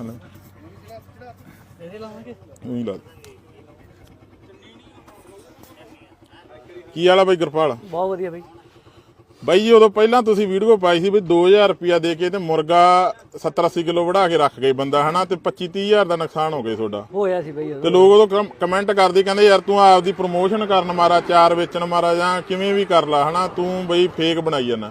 ਹਨਾ? ਇਹਦੇ ਲਾਵਾਂਗੇ ਉਹੀ ਲਾ ਦੇ। ਕੀ ਵਾਲਾ ਬਾਈ ਗੁਰਪਾਲ? ਬਹੁਤ ਵਧੀਆ ਬਾਈ। ਬਾਈ ਜੀ ਉਦੋਂ ਪਹਿਲਾਂ ਤੁਸੀਂ ਵੀਡੀਓ ਪਾਈ ਸੀ ਵੀ 2000 ਰੁਪਿਆ ਦੇ ਕੇ ਤੇ ਮੁਰਗਾ 70 80 ਕਿਲੋ ਵੜਾ ਕੇ ਰੱਖ ਗਏ ਬੰਦਾ ਹਨਾ? ਤੇ 25 30 ਹਜ਼ਾਰ ਦਾ ਨੁਕਸਾਨ ਹੋ ਗਿਆ ਤੁਹਾਡਾ। ਹੋਇਆ ਸੀ ਬਾਈ ਤੇ ਲੋਕ ਉਦੋਂ ਕਮ- ਕਮੈਂਟ ਕਰਦੇ ਕਹਿੰਦੇ ਯਾਰ ਤੂੰ ਆਪਦੀ ਪ੍ਰੋਮੋਸ਼ਨ ਕਰਨ ਮਾਰਾ ਚਾਰ ਵੇਚਣ ਮਾਰਾ ਜਾਂ ਕਿਵੇਂ ਵੀ ਕਰ ਲਾ ਹਨਾ? ਤੂੰ ਬਈ ਫੇਕ ਬਣਾਈ ਜਾਂਦਾ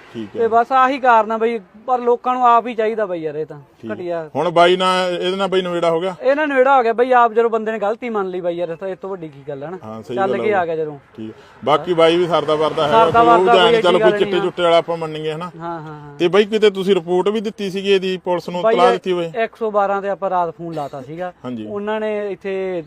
ਠੀਕ ਹੈ। ਤੇ ਬਸ ਆਹੀ ਕਾਰਨ ਆ ਬਈ ਪਰ ਲੋਕਾਂ ਨੂੰ ਆਪ ਹੀ ਚਾਹੀਦਾ ਬਈ ਯਾਰ ਇਹ ਤਾਂ ਘਟਿਆ। ਹੁਣ ਬਾਈ ਨਾਲ ਇਹਦੇ ਨਾਲ ਬਾਈ ਨਵੇੜਾ ਹੋ ਗਿਆ? ਇਹਨਾਂ ਨੇੜਾ ਹੋ ਗਿਆ ਬਈ ਆਪ ਜਦੋਂ ਬੰਦੇ ਨੇ ਗਲਤੀ ਮੰਨ ਲਈ ਬਈ ਯਾਰ ਤਾਂ ਇਹ ਤੋਂ ਵੱਡੀ ਕੀ ਗੱਲ ਹੈ ਨਾ ਚੱਲ ਕੇ ਆ ਗਿਆ ਜਦੋਂ। ਠੀਕ। ਬਾਕੀ ਬਾਈ ਵੀ ਸਰਦਾ ਵਰਦਾ ਹੈ ਚੱਲ ਕੋਈ ਚਿੱਟੇ ਚੁੱਟੇ ਵਾਲਾ ਆਪਾਂ ਮੰਨੀਏ ਹਨਾ? ਹਾਂ ਹਾਂ ਤੇ ਬਾਈ ਕਿਤੇ ਤੁਸੀਂ ਰਿਪੋਰਟ ਵੀ ਦਿੱਤੀ ਸੀਗੀ ਇਹਦੀ ਪੁਲਿਸ ਨੂੰ ਤਲਾ ਦਿੱਤੀ ਹੋਏ 112 ਤੇ ਆਪਾਂ ਰਾਤ ਫੋਨ ਲਾਤਾ ਸੀਗਾ। ਉਹਨਾਂ ਨੇ ਇੱਥੇ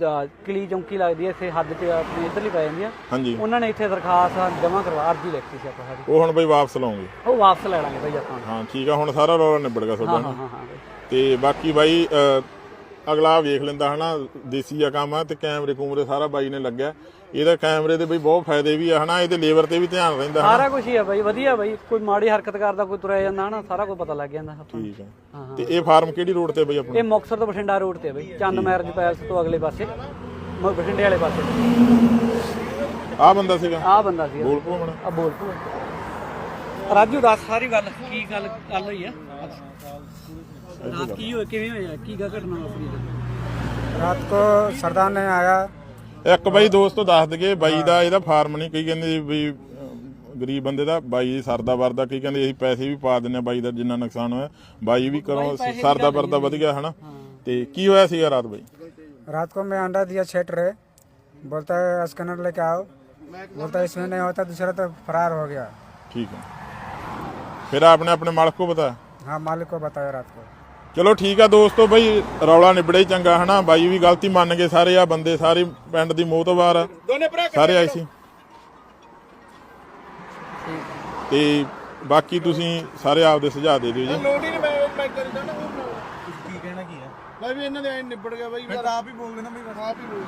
ਕਲੀ ਚੌਂਕੀ ਲੱਗਦੀ ਹੈ ਇੱਥੇ ਹੱਦ ਤੇ ਆਪਣੇ ਇੱਧਰਲੀ ਪੈ ਜਾਂਦੀ ਆ। ਹਾਂਜੀ। ਉਹਨਾਂ ਨੇ ਇੱਥੇ ਦਰਖਾਸਤ ਜਮ੍ਹਾਂ ਕਰਵਾ ਅਰਜੀ ਲਿਖਤੀ ਸੀ ਆਪਾਂ ਸਾਡੀ। ਉਹ ਹੁਣ ਬਾਈ ਵਾਪਸ ਲਾਉਂਗੇ। ਉਹ ਵਾਪਸ ਲੈ ਲਾਂਗੇ ਭਾਈ ਆਪਾਂ। ਹਾਂ ਠੀਕ ਆ ਹੁਣ ਸਾਰਾ ਰੌਲਾ ਨਿਬੜ ਗਿਆ ਤੁਹਾਡਾ ਹਾਂ ਨਾ ਹਾਂ ਹਾਂ ਬਈ। ਤੇ ਬਾਕੀ ਬਾਈ ਅ, ਅਗਲਾ ਵੇਖ ਲੈਂਦਾ ਹਨਾ ਦੇਸੀ ਆ ਕੰਮ ਆ ਤੇ ਕੈਮਰੇ ਕੂਮਰੇ ਸਾਰਾ ਬਾਈ ਨੇ ਲੱਗਿਆ। ਇਹਦਾ ਕੈਮਰੇ ਦੇ ਬਈ ਬਹੁਤ ਫਾਇਦੇ ਵੀ ਆ ਹਨਾ ਇਹਦੇ ਲੇਬਰ ਤੇ ਵੀ ਧਿਆਨ ਰਹਿੰਦਾ ਹਨਾ? ਸਾਰਾ ਕੁਝ ਹੀ ਆ ਬਾਈ ਵਧੀਆ ਬਾਈ। ਕੋਈ ਮਾੜੀ ਹਰਕਤ ਕਰਦਾ ਕੋਈ ਤੁਰਿਆ ਜਾਂਦਾ ਹਨਾ ਸਾਰਾ ਕੁਝ ਪਤਾ ਲੱਗ ਜਾਂਦਾ ਆਪਾਂ ਨੂੰ। ਠੀਕ ਆ। ਤੇ ਇਹ ਫਾਰਮ ਕਿਹੜੀ ਰੋਡ ਤੇ ਬਈ ਆਪਣਾ? ਇਹ ਮੁਕਤਸਰ ਤੋਂ ਬਠਿੰਡਾ ਰੋਡ ਤੇ ਆ ਬਾਈ ਚੰਦ ਮੈਰਜ ਪੈਲਸ ਤੋਂ ਅਗਲੇ ਪਾਸੇ ਮ- ਬਠਿੰਡੇ ਵਾਲੇ ਪਾਸੇ। ਆ ਬੰਦਾ ਸੀਗਾ? ਆਹ ਬੰਦਾ ਸੀ ਬੋਲ ਪੋ ਮਣਾ ਆ। ਬੋਲ ਤੂੰ ਰਾਜੂ ਦੱਸ ਸਾਰੀ ਗੱਲ ਕੀ ਗੱਲ ਗੱਲ ਹੋਈ ਆ ਰਾਤ ਕੀ ਹੋਇਆ ਕਿਵੇਂ ਹੋਇਆ ਕੀ ਗਾ ਘਟਨਾ ਵਾਪਰੀ ਰਾਤ ਕੋ ਸਰਦਾਰ ਨੇ ਆਇਆ ਇੱਕ ਬਾਈ ਦੋਸਤੋ ਦੱਸ ਦਗੇ ਬਾਈ ਦਾ ਇਹਦਾ ਫਾਰਮ ਨਹੀਂ ਕਈ ਕਹਿੰਦੇ ਵੀ ਅਹ, ਗਰੀਬ ਬੰਦੇ ਦਾ ਬਾਈ ਜੀ ਸਰਦਾ ਵਰਦਾ ਕੀ ਕਹਿੰਦੇ ਅਸੀਂ ਪੈਸੇ ਵੀ ਪਾ ਦਿੰਨੇ ਆ ਬਾਈ ਦਾ ਜਿੰਨਾ ਨੁਕਸਾਨ ਹੋਇਆ ਬਾਈ ਵੀ ਕਰੋ ਸਰਦਾ ਵਰਦਾ ਵਧ ਗਿਆ ਹਨਾ ਤੇ ਕੀ ਹੋਇਆ ਸੀਗਾ ਰਾਤ ਬਾਈ रात को मैं अंडा दिया छेट रहे बोलता है स्कैनर लेके आओ बोलता है इसमें नहीं होता दूसरा तो फरार हो गया ਠੀਕ ਹੈ ਫਿਰ ਆਪਨੇ ਆਪਣੇ ਮਾਲਕ को बताया हाँ मालिक को बताया रात को ਚਲੋ ਠੀਕ ਆ ਦੋਸਤੋ ਬਈ ਰੌਲਾ ਨਿਬੜੇ ਹੀ ਚੰਗਾ ਹਨਾ ਬਾਈ ਵੀ ਗਲਤੀ ਮੰਨ ਗਏ ਸਾਰੇ ਆ ਬੰਦੇ ਸਾਰੇ ਪਿੰਡ ਦੀ ਮੋਤਬਾਰ ਆ ਸਾਰੇ ਆਏ ਸੀ ਤੇ ਬਾਕੀ ਤੁਸੀਂ ਸਾਰੇ ਆਪਦੇ ਸੁਝਾਅ ਦੇ ਦਿਓ ਜੀ ਲੋੜ ਹੀ ਨਹੀਂ ਮੈਂ ਮੈਂ ਕਰਦਾ ਨਾ ਕੀ ਕਹਿਣਾ ਕੀ ਹੈ ਮੈਂ ਵੀ ਇਹਨਾਂ ਦੇ ਐਂ ਨਿਬੜ ਗਿਆ ਬਾਈ ਆਪ ਹੀ ਬੋਲ ਦੇਣਾ ਬਈ ਆਪ ਹੀ ਬੋਲ